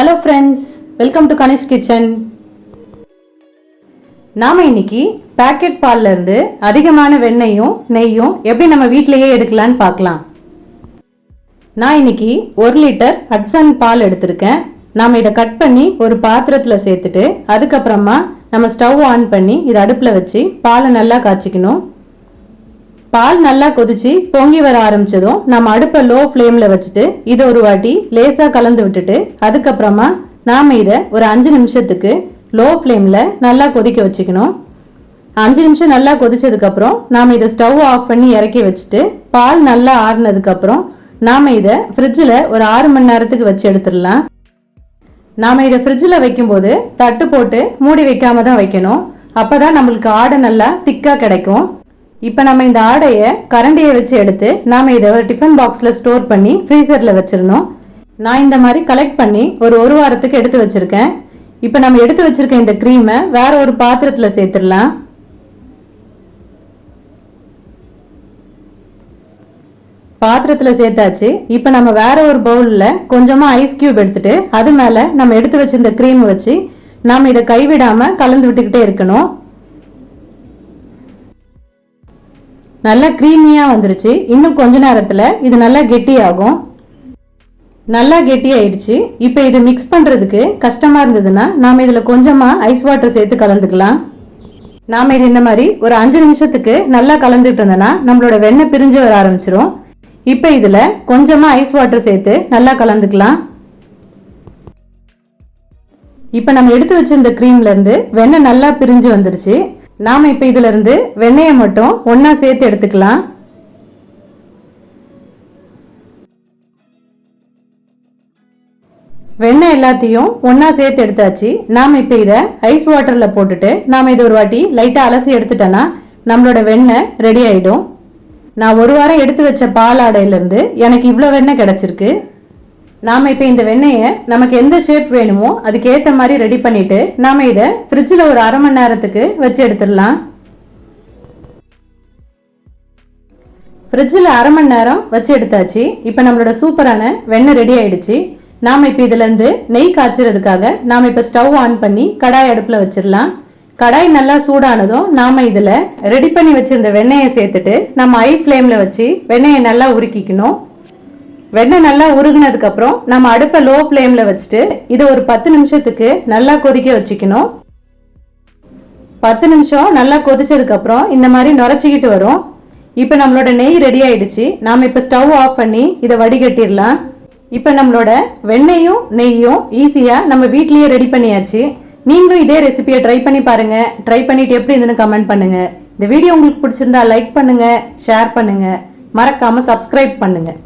Hello friends welcome to Kanish kitchen நாம இன்னைக்கு packet பால்ல இருந்து அதிகமான வெண்ணெயும் நெய்யும் எப்படி நம்ம வீட்டிலேயே எடுக்கலான்னு பார்க்கலாம். நான் இன்னைக்கு ஒரு லிட்டர் ஹட்சன் பால் எடுத்திருக்கேன். நாம் இதை கட் பண்ணி ஒரு பாத்திரத்தில் சேர்த்துட்டு அதுக்கப்புறமா நம்ம ஸ்டவ் ஆன் பண்ணி இதை அடுப்பில் வச்சு பாலை நல்லா காய்ச்சிக்கணும். பால் நல்லா கொதிச்சு பொங்கி வர ஆரம்பிச்சதும் நம்ம அடுப்பை லோ ஃப்ளேம்ல வச்சுட்டு இதை ஒரு வாட்டி லேசா கலந்து விட்டுட்டு அதுக்கப்புறமா நாம இதை ஒரு அஞ்சு நிமிஷத்துக்கு லோ ஃப்ளேம்ல நல்லா கொதிக்க வச்சுக்கணும். அஞ்சு நிமிஷம் நல்லா கொதிச்சதுக்கு அப்புறம் நாம இதை ஸ்டவ் ஆஃப் பண்ணி இறக்கி வச்சுட்டு பால் நல்லா ஆறுனதுக்கு அப்புறம் நாம இதை ஃப்ரிட்ஜில் ஒரு ஆறு மணி நேரத்துக்கு வச்சு எடுத்துடலாம். நாம இதை ஃப்ரிட்ஜில் வைக்கும்போது தட்டு போட்டு மூடி வைக்காம தான் வைக்கணும். அப்பதான் நம்மளுக்கு ஆடை நல்லா திக்காக கிடைக்கும். இப்போ நம்ம இந்த ஆடையை கரண்டியை வச்சு எடுத்து நாம் இதை ஒரு டிஃபன் பாக்ஸில் ஸ்டோர் பண்ணி ஃப்ரீசரில் வச்சிடணும். நான் இந்த மாதிரி கலெக்ட் பண்ணி ஒரு ஒரு வாரத்துக்கு எடுத்து வச்சுருக்கேன். இப்போ நம்ம எடுத்து வச்சுருக்க இந்த க்ரீமை வேற ஒரு பாத்திரத்தில் சேர்த்துடலாம். பாத்திரத்தில் சேர்த்தாச்சு. இப்போ நம்ம வேற ஒரு பவுலில் கொஞ்சமாக ஐஸ் கியூப் எடுத்துட்டு அது மேலே நம்ம எடுத்து வச்சிருந்த க்ரீம் வச்சு நாம் இதை கைவிடாமல் கலந்து விட்டுக்கிட்டே இருக்கணும். நல்லா க்ரீமியாக வந்துருச்சு. இன்னும் கொஞ்ச நேரத்தில் இது நல்லா கெட்டியாகும். நல்லா கெட்டியாயிடுச்சு. இப்போ இதை மிக்ஸ் பண்ணுறதுக்கு கஷ்டமாக இருந்ததுன்னா நாம் இதில் கொஞ்சமாக ஐஸ் வாட்டர் சேர்த்து கலந்துக்கலாம். நாம் இது இந்த மாதிரி ஒரு அஞ்சு நிமிஷத்துக்கு நல்லா கலந்துட்டு இருந்தோன்னா நம்மளோட வெண்ணெய் பிரிஞ்சு வர ஆரம்பிச்சிரும். இப்போ இதில் கொஞ்சமாக ஐஸ் வாட்டர் சேர்த்து நல்லா கலந்துக்கலாம். இப்போ நம்ம எடுத்து வச்சிருந்த க்ரீம்லேருந்து வெண்ணெய் நல்லா பிரிஞ்சு வந்துருச்சு. நாம் இப்போ இதிலிருந்து வெண்ணெயை மட்டும் ஒன்றா சேர்த்து எடுத்துக்கலாம். வெண்ணெய் எல்லாத்தையும் ஒன்றா சேர்த்து எடுத்தாச்சு. நாம் இப்போ இதை ஐஸ் வாட்டரில் போட்டுட்டு நாம் இதை ஒரு வாட்டி லைட்டாக அலசி எடுத்துட்டோன்னா நம்மளோட வெண்ணெய் ரெடி ஆகிடும் நான் ஒரு வாரம் எடுத்து வச்ச பால் ஆடையிலேருந்து எனக்கு இவ்வளோ வெண்ணெய் கிடச்சிருக்கு. நாம் இப்போ இந்த வெண்ணெயை நமக்கு எந்த ஷேப் வேணுமோ அதுக்கேற்ற மாதிரி ரெடி பண்ணிட்டு நாம் இதை ஃப்ரிட்ஜில் ஒரு அரை மணி நேரத்துக்கு வச்சு எடுத்துடலாம். ஃப்ரிட்ஜில் அரை மணி நேரம் வச்சு எடுத்தாச்சு. இப்போ நம்மளோட சூப்பரான வெண்ணெய் ரெடி ஆயிடுச்சு. நாம் இப்போ இதுலேருந்து நெய் காய்ச்சறதுக்காக நாம் இப்போ ஸ்டவ் ஆன் பண்ணி கடாய் அடுப்பில் வச்சிடலாம். கடாய் நல்லா சூடானதும் நாம் இதில் ரெடி பண்ணி வச்சிருந்த வெண்ணெயை சேர்த்துட்டு நம்ம ஐ ஃப்ளேமில் வச்சு வெண்ணெயை நல்லா உருக்கிக்கணும். வெண்ணெய் நல்லா உருகுனதுக்கப்புறம் நம்ம அடுப்பை லோ ஃப்ளேமில் வச்சுட்டு இதை ஒரு பத்து நிமிஷத்துக்கு நல்லா கொதிக்க வச்சுக்கணும். பத்து நிமிஷம் நல்லா கொதிச்சதுக்கப்புறம் இந்த மாதிரி நுரைச்சிக்கிட்டு வரும். இப்போ நம்மளோட நெய் ரெடி ஆயிடுச்சு. நாம் இப்போ ஸ்டவ் ஆஃப் பண்ணி இதை வடிகட்டிடலாம். இப்போ நம்மளோட வெண்ணெயும் நெய்யும் ஈஸியாக நம்ம வீட்லேயே ரெடி பண்ணியாச்சு. நீங்களும் இதே ரெசிபியை ட்ரை பண்ணி பாருங்கள் ட்ரை பண்ணிட்டு எப்படி இருந்துன்னு கமெண்ட் பண்ணுங்க. இந்த வீடியோ உங்களுக்கு பிடிச்சிருந்தா லைக் பண்ணுங்கள் ஷேர் பண்ணுங்கள் மறக்காமல் சப்ஸ்கிரைப் பண்ணுங்கள்